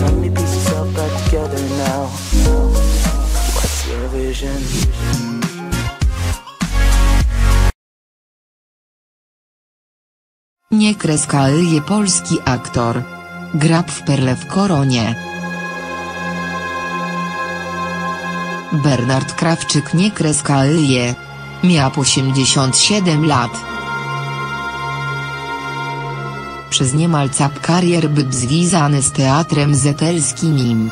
Many pieces all back together now. What's your vision? Nie polski aktor. Grab w perle w koronie. Bernard Krawczyk nie kreska je. Miał 87 lat. Przez niemal cap karier był związany z teatrem zetelskim.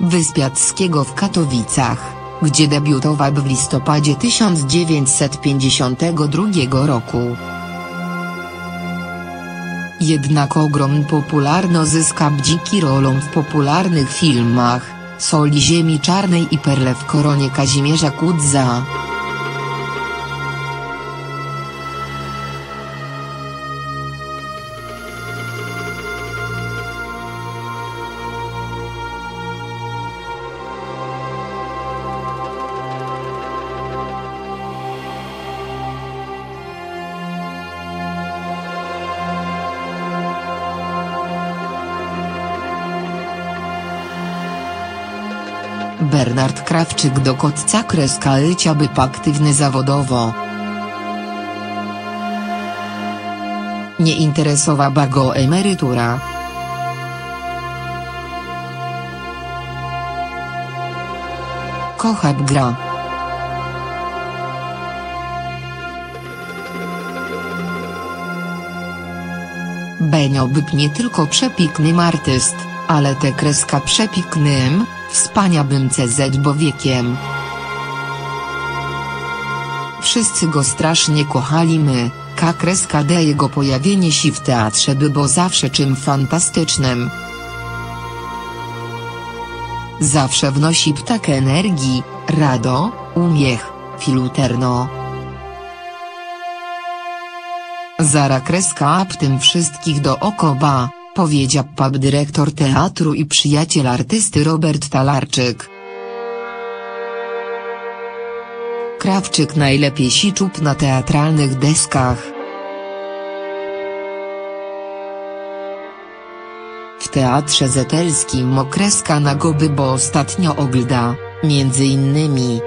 Wyspiackiego w Katowicach gdzie debiutował w listopadzie 1952 roku. Jednak ogrom popularno zyskał dziki rolą w popularnych filmach, Soli Ziemi Czarnej i Perle w koronie Kazimierza Kudza. Bernard Krawczyk do kotca kreska Lycia był aktywny zawodowo. Nie interesowała go emerytura. Kochał gra. Benio był nie tylko przepięknym artyst, ale te kreska przepięknym, wspaniałym CZ wiekiem. Wszyscy go strasznie kochali my, ka kreska D jego pojawienie się w teatrze było zawsze czym fantastycznym. Zawsze wnosi ptak energii, rado, umiech, filuterno. Zara kreska w tym wszystkich dookoła, powiedział pub dyrektor teatru i przyjaciel artysty Robert Talarczyk. Krawczyk najlepiej siczub na teatralnych deskach. W teatrze zetelskim Mokreska na goby bo ostatnio ogląda, między innymi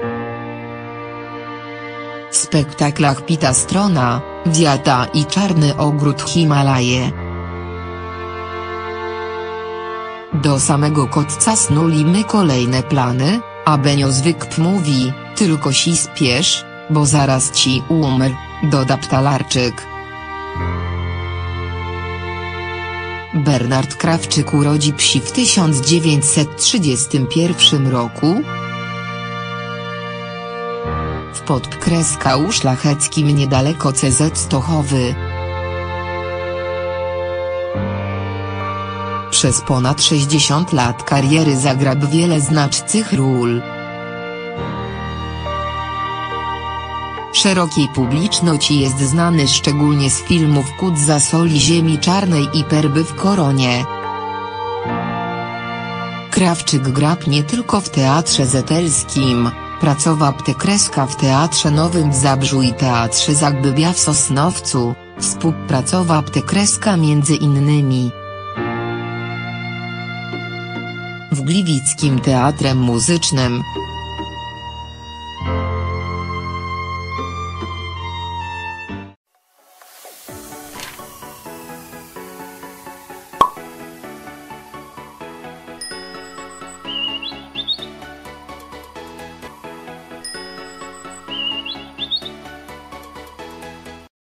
spektaklach Pita Strona, Wiata i Czarny Ogród Himalaje. Do samego kotca snuli my kolejne plany, a Benio zwykł mówi, tylko si spiesz, bo zaraz ci umr, doda Ptalarczyk. Bernard Krawczyk urodzi psi w 1931 roku, w Podkreska Szlacheckim niedaleko CZ Stochowy. Przez ponad 60 lat kariery zagrał wiele znaczących ról. Szerokiej publiczności jest znany szczególnie z filmów Kudza Soli Ziemi Czarnej i Perby w Koronie. Krawczyk grał nie tylko w teatrze zetelskim, pracował Ptekreska w Teatrze Nowym w Zabrzu i Teatrze Zagbybia w Sosnowcu, współpracował Ptekreska między innymi w Gliwickim Teatrem Muzycznym,